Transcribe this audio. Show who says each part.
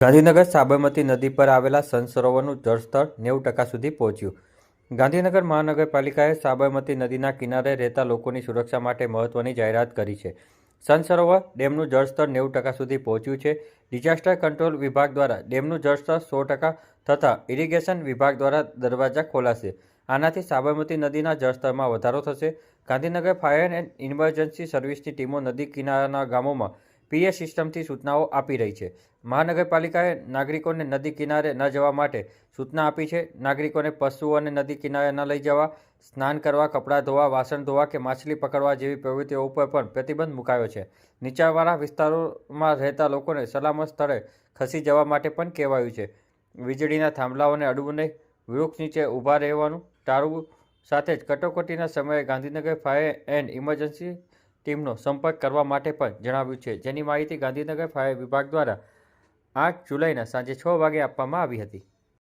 Speaker 1: ગાંધીનગર સાબરમતી નદી પર આવેલા સનસરોવરનું જળસ્તર નેવું ટકા સુધી પહોંચ્યું. ગાંધીનગર મહાનગરપાલિકાએ સાબરમતી નદીના કિનારે રહેતા લોકોની સુરક્ષા માટે મહત્વની જાહેરાત કરી છે. સનસરોવર ડેમનું જળસ્તર નેવું ટકા સુધી પહોંચ્યું છે. ડિઝાસ્ટર કંટ્રોલ વિભાગ દ્વારા ડેમનું જળસ્તર સો ટકા તથા ઇરિગેશન વિભાગ દ્વારા દરવાજા ખોલાશે. આનાથી સાબરમતી નદીના જળસ્તરમાં વધારો થશે. ગાંધીનગર ફાયર એન્ડ ઇમરજન્સી સર્વિસની ટીમો નદી કિનારાના ગામોમાં પીએ સિસ્ટમથી સૂચનાઓ આપી રહી છે. મહાનગરપાલિકાએ નાગરિકોને નદી કિનારે ન જવા માટે સૂચના આપી છે. નાગરિકોને પશુઓને નદી કિનારે ન લઈ જવા, સ્નાન કરવા, કપડાં ધોવા, વાસણ ધોવા કે માછલી પકડવા જેવી પ્રવૃત્તિઓ ઉપર પણ પ્રતિબંધ મુકાયો છે. નીચાણવાળા વિસ્તારોમાં રહેતા લોકોને સલામત સ્થળે ખસી જવા માટે પણ કહેવાયું છે. વીજળીના થાંભલાઓને અડવું નહીં, વૃક્ષ નીચે ઊભા રહેવાનું, ટાળવું સાથે જ કટોકટીના સમયે ગાંધીનગર ફાયર એન્ડ ઇમરજન્સી ટીમનો સંપર્ક કરવા માટે પણ જણાવ્યું છે. જેની માહિતી ગાંધીનગર ફાયર વિભાગ દ્વારા આઠ જુલાઈના સાંજે છ વાગે આપવામાં આવી હતી.